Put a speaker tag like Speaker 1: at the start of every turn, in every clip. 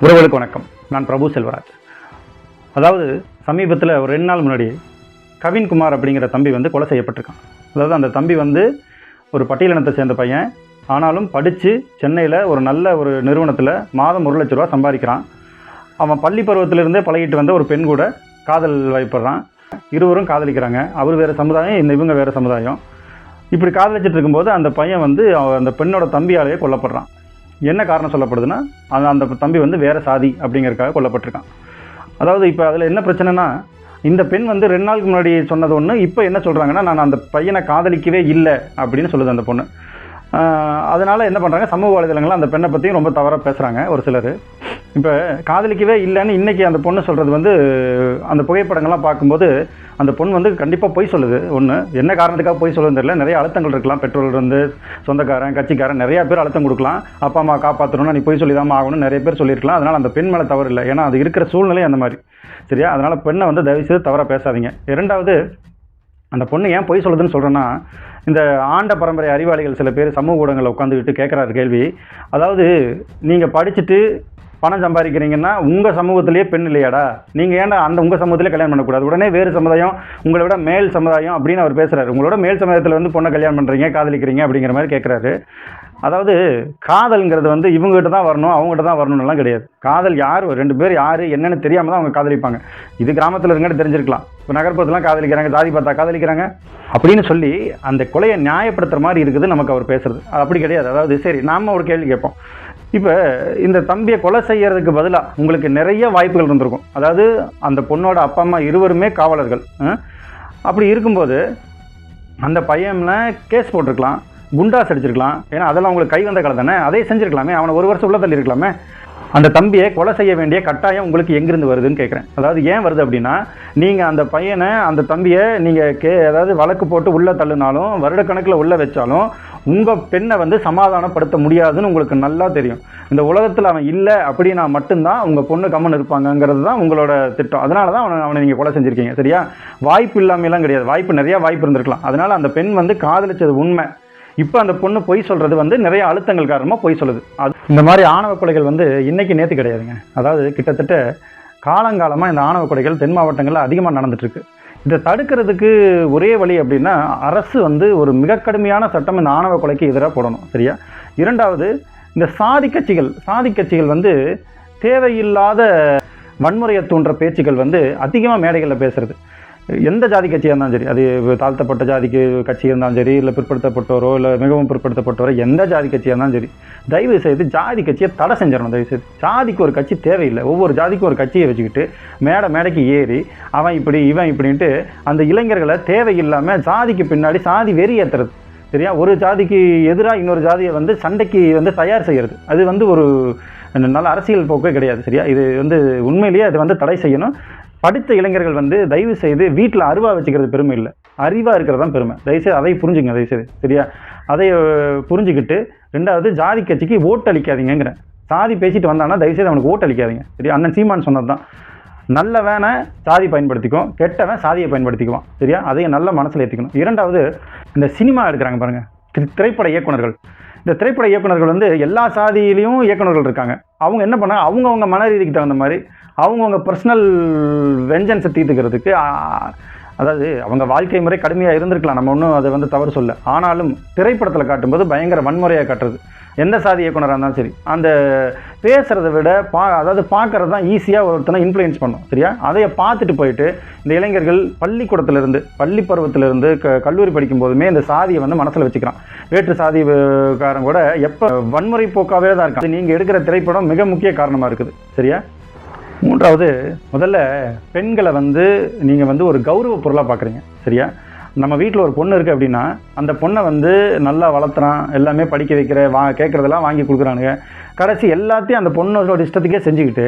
Speaker 1: உறவுகளுக்கு வணக்கம். நான் பிரபு செல்வராஜ். அதாவது சமீபத்தில் ஒரு ரெண்டு நாள் முன்னாடி கவின்குமார் அப்படிங்கிற தம்பி வந்து கொலை செய்யப்பட்டிருக்கான். அதாவது அந்த தம்பி வந்து ஒரு பட்டியலினத்தை சேர்ந்த பையன். ஆனாலும் படித்து சென்னையில் ஒரு நல்ல ஒரு நிறுவனத்தில் மாதம் ஒரு லட்ச ரூபா சம்பாதிக்கிறான். அவன் பள்ளி பருவத்திலிருந்தே பழகிட்டு வந்த ஒரு பெண் கூட காதல் வைப்படுறான் இருவரும் காதலிக்கிறாங்க. அவர் வேறு சமுதாயம் இந்த இவங்க வேறு சமுதாயம். இப்படி காதலிச்சிட்டு இருக்கும்போது அந்த பையன் வந்து அந்த பெண்ணோட தம்பியாலேயே கொல்லப்படுறான். என்ன காரணம் சொல்லப்படுதுன்னா அந்த அந்த தம்பி வந்து வேறு சாதி அப்படிங்கிறதுக்காக கொல்லப்பட்டிருக்கான். அதாவது இப்போ அதில் என்ன பிரச்சனைனா இந்த பெண் வந்து ரெண்டு நாளுக்கு முன்னாடி சொன்னது ஒன்று இப்போ என்ன சொல்கிறாங்கன்னா நான் அந்த பையனை காதலிக்கவே இல்லை அப்படின்னு சொல்லுது அந்த பொண்ணு. அதனால் என்ன பண்ணுறாங்க சமூக வலைதளங்கள்ல அந்த பெண்ணை பற்றியும் ரொம்ப தவறாக பேசுகிறாங்க ஒரு சிலர். இப்போ காதலிக்கவே இல்லைன்னு இன்றைக்கி அந்த பொண்ணு சொல்கிறது வந்து அந்த புகைப்படங்கள்லாம் பார்க்கும்போது அந்த பொண்ணு வந்து கண்டிப்பாக பொய் சொல்லுது. ஒன்று என்ன காரணத்துக்காக பொய் சொல்லுன்னு தெரியல. நிறைய அழுத்தங்கள் இருக்கலாம். பெட்ரோல் இருந்து சொந்தக்காரன் கட்சிக்காரன் நிறையா பேர் அழுத்தம் கொடுக்கலாம். அப்பா அம்மா காப்பாற்றணும்னா நீ பொய் சொல்லி தான் ஆகணும்னு நிறைய பேர் சொல்லியிருக்கலாம். அதனால் அந்த பெண் மேலே தவறு இல்லை. ஏன்னா அது இருக்கிற சூழ்நிலை அந்த மாதிரி. சரியா? அதனால் பெண்ணை வந்து தயவுசெய்து தவறாக பேசாதீங்க. இரண்டாவது அந்த பொண்ணு ஏன் பொய் சொல்லுதுன்னு சொல்கிறேன்னா இந்த ஆண்ட பரம்பரை அறிவாளிகள் சில பேர் சமூக ஊடகங்களில் உட்காந்துக்கிட்டு கேட்குறாரு கேள்வி. அதாவது நீங்கள் படிச்சுட்டு பணம் சம்பாதிக்கிறீங்கன்னா உங்கள் சமூகத்திலேயே பெண் இல்லையாடா? நீங்கள் ஏன்டா அந்த உங்கள் சமூகத்திலே கல்யாணம் பண்ணக்கூடாது? உடனே வேறு சமுதாயம் உங்களை விட மேல் சமுதாயம் அப்படின்னு அவர் பேசுகிறாரு உங்களோட மேல் சமுதாயத்தில் வந்து பொண்ணை கல்யாணம் பண்ணுறீங்க காதலிக்கிறீங்க அப்படிங்கிற மாதிரி கேட்குறாரு அதாவது காதல்ங்கிறது வந்து இவங்ககிட்ட தான் வரணும் அவங்ககிட்ட தான் வரணும்லாம் கிடையாது. காதல் யார்? ரெண்டு பேர் யார்? என்னென்னு தெரியாமல் தான் அவங்க காதலிப்பாங்க. இது கிராமத்தில் இருங்கன்னு தெரிஞ்சிருக்கலாம். இப்போ நகர்ப்புறத்துலாம் காதலிக்கிறாங்க ஜாதி பார்த்தா காதலிக்கிறாங்க அப்படின்னு சொல்லி அந்த கொலையை நியாயப்படுத்துகிற மாதிரி இருக்குது நமக்கு அவர் பேசுறது. அது அப்படி கிடையாது. அதாவது சரி நாம ஒரு கேள்வி கேட்போம். இப்போ இந்த தம்பியை கொலை செய்யறதுக்கு பதிலாக உங்களுக்கு நிறைய வாய்ப்புகள் இருந்திருக்கும். அதாவது அந்த பொண்ணோட அப்பா அம்மா இருவருமே காவலர்கள். அப்படி இருக்கும்போது அந்த பையன்ல கேஸ் போட்டிருக்கலாம் குண்டாஸ் அடிச்சிருக்கலாம். ஏன்னா அதெல்லாம் உங்களுக்கு கை வந்த கலை தானே. அதே செஞ்சிருக்கலாமே. அவனை ஒரு வருஷம் உள்ள தள்ளி இருக்கலாமே அந்த தம்பியை கொலை செய்ய வேண்டிய கட்டாயம் உங்களுக்கு எங்கிருந்து வருதுன்னு கேட்குறேன் அதாவது ஏன் வருது அப்படின்னா நீங்கள் அந்த பையனை அந்த தம்பியை நீங்கள் கே அதாவது வழக்கு போட்டு உள்ளே தள்ளுனாலும் வருடக்கணக்கில் உள்ளே வச்சாலும் உங்கள் பெண்ணை வந்து சமாதானப்படுத்த முடியாதுன்னு உங்களுக்கு நல்லா தெரியும். இந்த உலகத்தில் அவன் இல்லை அப்படின்னா மட்டும்தான் உங்கள் பொண்ணு கம்மன் இருப்பாங்கங்கிறது தான் உங்களோட திட்டம். அதனால தான் அவனை அவனை நீங்கள் கொலை செஞ்சுருக்கீங்க சரியா? வாய்ப்பு இல்லாமலாம் கிடையாது. வாய்ப்பு நிறையா வாய்ப்பு இருந்திருக்கலாம். அதனால் அந்த பெண் வந்து காதலிச்சது உண்மை. இப்போ அந்த பொண்ணு பொய் சொல்கிறது வந்து நிறைய அழுத்தங்கள் காரணமாக பொய் சொல்லுது. அது இந்த மாதிரி ஆணவ கொலைகள் வந்து இன்னைக்கு நேற்று கிடையாதுங்க. அதாவது கிட்டத்தட்ட காலங்காலமாக இந்த ஆணவ கொலைகள் தென் மாவட்டங்களில் அதிகமாக நடந்துட்டுருக்கு. இதை தடுக்கிறதுக்கு ஒரே வழி அப்படின்னா அரசு வந்து ஒரு மிக கடுமையான சட்டம் இந்த ஆணவ கொலைக்கு எதிராக போடணும் சரியா? இரண்டாவது இந்த சாதி கட்சிகள் சாதி கட்சிகள் வந்து தேவையில்லாத வன்முறையை தூண்டுற பேச்சுக்கள் வந்து அதிகமாக மேடைகளில் பேசுகிறது எந்த ஜாதி கட்சியாக இருந்தாலும் சரி அது தாழ்த்தப்பட்ட ஜாதிக்கு கட்சி இருந்தாலும் சரி இல்லை பிற்படுத்தப்பட்டோரோ இல்லை மிகவும் பிற்படுத்தப்பட்டோரோ எந்த ஜாதி கட்சியாக இருந்தாலும் சரி தயவு செய்து ஜாதி கட்சியை தடை செஞ்சிடணும் தயவு செய்து. ஜாதிக்கு ஒரு கட்சி தேவையில்லை. ஒவ்வொரு ஜாதிக்கும் ஒரு கட்சியை வச்சுக்கிட்டு மேடை மேடைக்கு ஏறி அவன் இப்படி இவன் இப்படின்ட்டு அந்த இளைஞர்களை தேவையில்லாமல் ஜாதிக்கு பின்னாடி சாதி வெறி ஏற்றுறது சரியா? ஒரு ஜாதிக்கு எதிராக இன்னொரு ஜாதியை வந்து சண்டைக்கு வந்து தயார் செய்கிறது அது வந்து ஒரு நல்ல அரசியல் போக்கே கிடையாது. சரியா? இது வந்து உண்மையிலேயே அது வந்து தடை செய்யணும். படித்த இளைஞர்கள் வந்து தயவு செய்து வீட்டில் அருவா வச்சுக்கிறது பெருமை இல்லை. அறிவாக இருக்கிறது தான் பெருமை. தயவுசெய்து அதை புரிஞ்சுங்க தயவுசெய்து. சரியா? அதை புரிஞ்சுக்கிட்டு ரெண்டாவது ஜாதி கட்சிக்கு ஓட்டு அளிக்காதீங்கிறேன் சாதி பேசிட்டு வந்தானா தயவுசெய்து அவனுக்கு ஓட்டு அளிக்காதீங்க. சரியா அண்ணன் சீமான் சொன்னது தான் நல்லவனை சாதி பயன்படுத்திக்கும் கெட்டவன் சாதியை பயன்படுத்திக்குவான். சரியா? அதையும் நல்ல மனசில் ஏற்றிக்கணும் இரண்டாவது இந்த சினிமா எடுக்கிறாங்க பாருங்க. திரைப்பட இயக்குனர்கள். இந்த திரைப்பட இயக்குனர்கள் வந்து எல்லா சாதியிலையும் இயக்குனர்கள் இருக்காங்க. அவங்க என்ன பண்ணாங்க? அவங்கவுங்க மன ரீதிக்கு தகுந்த மாதிரி அவங்கவுங்க பர்சனல் வெஞ்சன்ஸை தீர்த்துக்கிறதுக்கு அதாவது அவங்க வாழ்க்கை முறை கடுமையாக இருந்திருக்கலாம். நம்ம ஒன்றும் அதை வந்து தவறு சொல்ல ஆனாலும் திரைப்படத்தில் காட்டும்போது பயங்கர வன்முறையாக காட்டுறது. எந்த சாதி இயக்குனராக இருந்தாலும் சரி. அந்த பேசுகிறத விட பா அதாவது பார்க்கறது தான் ஈஸியாக ஒருத்தனை இன்ஃப்ளூயன்ஸ் பண்ணும். சரியா? அதையை பார்த்துட்டு போயிட்டு இந்த இளைஞர்கள் பள்ளிக்கூடத்திலிருந்து பள்ளி பருவத்திலிருந்து க கல்லூரி படிக்கும் போதுமே இந்த சாதியை வந்து மனசில் வச்சுக்கிறான். வேற்று சாதிக்காரன் கூட எப்போ வன்முறை போக்காகவே தான் இருக்கான். நீங்கள் எடுக்கிற திரைப்படம் மிக முக்கிய காரணமாக இருக்குது. சரியா? மூன்றாவது முதல்ல பெண்களை வந்து நீங்கள் வந்து ஒரு கௌரவ பொருளாக பார்க்குறீங்க சரியா? நம்ம வீட்டில் ஒரு பொண்ணு இருக்குது அப்படின்னா அந்த பொண்ணை வந்து நல்லா வளர்த்துறான் எல்லாமே படிக்க வைக்கிற வா கேட்குறதெல்லாம் வாங்கி கொடுக்குறானுங்க. கடைசி எல்லாத்தையும் அந்த பொண்ணோட இஷ்டத்துக்கே செஞ்சுக்கிட்டு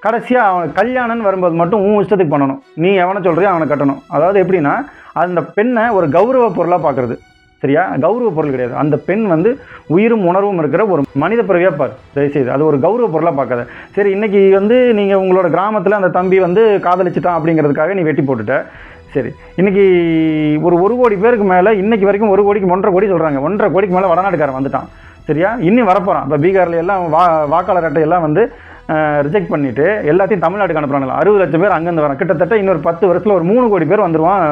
Speaker 1: கடைசியாக அவன் கல்யாணம்னு வரும்போது மட்டும் உன் இஷ்டத்துக்கு பண்ணணும். நீ எவனை சொல்கிறியோ அவனை கட்டணும். அதாவது எப்படின்னா அந்த பெண்ணை ஒரு கௌரவ பொருளாக பார்க்குறது சரியா? கௌரவ பொருள் கிடையாது. அந்த பெண் வந்து உயிரும் உணர்வும் இருக்கிற ஒரு மனித பிறவியாக பார். தயவுசெய்து. அது ஒரு கௌரவ பொருளாக பார்க்காத. சரி இன்றைக்கி வந்து நீங்கள் உங்களோட கிராமத்தில் அந்த தம்பி வந்து காதலிச்சிட்டான் அப்படிங்கிறதுக்காக நீ வெட்டி போட்டுட்ட. சரி. இன்னைக்கு ஒரு ஒரு கோடி பேருக்கு மேலே இன்னைக்கு வரைக்கும் ஒரு கோடிக்கு ஒன்றரை கோடி சொல்கிறாங்க ஒன்றரை கோடிக்கு மேலே வடநாட்டுக்காரன் வந்துட்டான். சரியா? இன்னும் வரப்போகிறான் இப்போ பீகாரில் எல்லாம் வா வாக்காளர் அட்டை எல்லாம் வந்து ரிஜெக்ட் பண்ணிவிட்டு எல்லாத்தையும் தமிழ்நாட்டுக்கு அனுப்புகிறாங்களா அறுபது லட்சம் பேர் அங்கேருந்து வரான் கிட்டத்தட்ட இன்னொரு பத்து வருஷத்தில் ஒரு மூணு கோடி பேர் வந்துடுவான்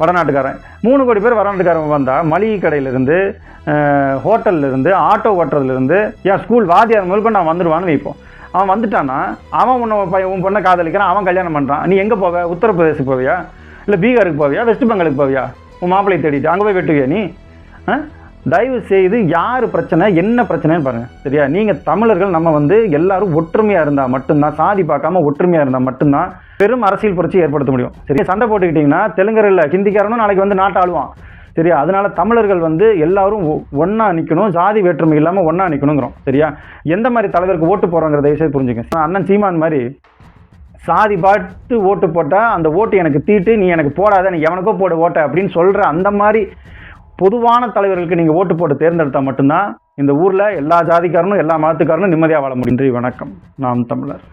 Speaker 1: வடநாட்டுக்காரன். மூணு கோடி பேர் வடநாட்டுக்காரன் வந்தால் மளிகை கடையிலேருந்து ஹோட்டல்லேருந்து ஆட்டோ ஓட்டுறதுலேருந்து ஏன் ஸ்கூல் வாத்தியார் முதல் நான் வந்துடுவான்னு வைப்போம். அவன் வந்துட்டான்னா அவன் உன்னை பையன் உன் பொண்ணை காதலிக்கிறான் அவன் கல்யாணம் பண்ணுறான் நீ எங்கே போவ? உத்தரப்பிரதேசத்துக்கு போவியா? இல்லை பீகாருக்கு போவியா? வெஸ்ட் பெங்காலுக்கு போவியா? உன் மாப்பிள்ளை தேடிட்டு அங்கே போய் வெட்டுவியா நீ? ஆ? தயவு செய்து யார் பிரச்சனை என்ன பிரச்சனைன்னு பாருங்கள் சரியா? நீங்கள் தமிழர்கள் நம்ம வந்து எல்லாரும் ஒற்றுமையாக இருந்தால் மட்டும்தான் சாதி பார்க்காம ஒற்றுமையாக இருந்தால் மட்டும்தான் பெரும் அரசியல் புரட்சி ஏற்படுத்த முடியும். சரியா? சண்டை போட்டுக்கிட்டிங்கன்னா தெலுங்கர் ஹிந்திக்காரனும் நாளைக்கு வந்து நாட்டை ஆளுவான். சரியா? அதனால தமிழர்கள் வந்து எல்லாரும் ஒன்றா நிற்கணும் ஜாதி வேற்றுமை இல்லாமல் ஒன்றா நிற்கணுங்கிறோம் சரியா? எந்த மாதிரி தலைவருக்கு ஓட்டு போகிறோங்கிற தயவுசெய்து புரிஞ்சுங்க அண்ணன் சீமான் மாதிரி சாதி பார்த்து ஓட்டு போட்டால் அந்த ஓட்டு எனக்கு தீட்டு நீ எனக்கு போடாத நீ எவனுக்கோ போட ஓட்ட அப்படின்னு சொல்கிற அந்த மாதிரி பொதுவான தலைவர்களுக்கு நீங்கள் ஓட்டு போட்டு தேர்ந்தெடுத்தால் மட்டும்தான் இந்த ஊரில் எல்லா ஜாதிக்காரனும் எல்லா மதத்துக்காரனும் நிம்மதியாக வாழ முடியும். வணக்கம். நாம் தமிழர்.